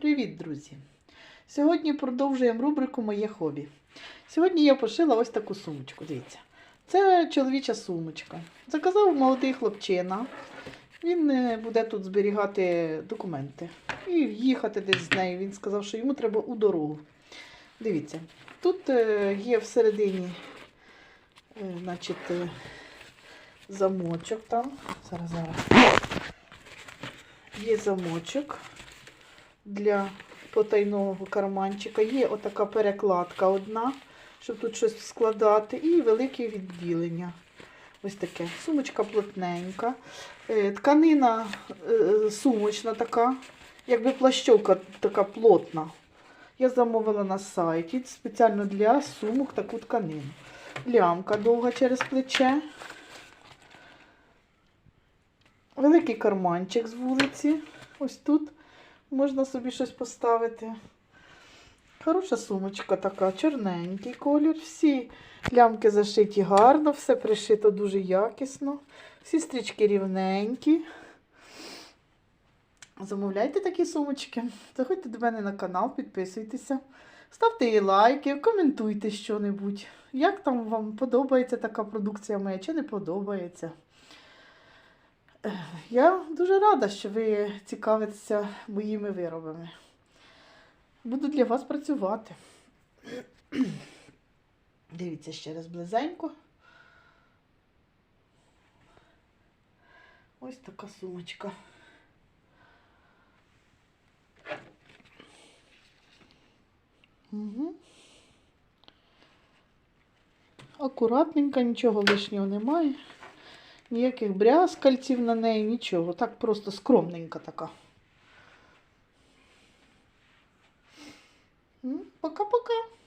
Привіт, друзі! Сьогодні продовжуємо рубрику Моє хобі. Сьогодні я пошила ось таку сумочку. Дивіться. Це чоловіча сумочка. Заказав молодий хлопчина. Він е, буде тут зберігати документи і їхати десь з нею. Він сказав, що йому треба у дорогу. Дивіться, тут е, є всередині е, значить, замочок там. Зараз, зараз. Є замочок для потайного карманчика. Є отака перекладка одна, щоб тут щось складати, і велике відділення. Ось таке. Сумочка плотненька. Е, Тканина е, сумочна така, якби плащовка така плотна. Я замовила на сайті спеціально для сумок таку тканину. Лямка довга через плече. Великий карманчик з вулиці. Ось тут можна собі щось поставити. Хороша сумочка така, чорненький колір. Всі лямки зашиті гарно, все пришито дуже якісно. Всі стрічки рівненькі. Замовляйте такі сумочки. Заходьте до мене на канал, підписуйтеся. Ставте їй лайки, коментуйте що-небудь. Як там вам подобається така продукція моя чи не подобається. Я дуже рада, що ви цікавитеся моїми виробами. Буду для вас працювати. Дивіться ще раз близенько. Ось така сумочка. Угу. Акуратненько, нічого лишнього немає. Ніяких брязкальців на неї, нічого. Так просто скромненька така. Пока-пока.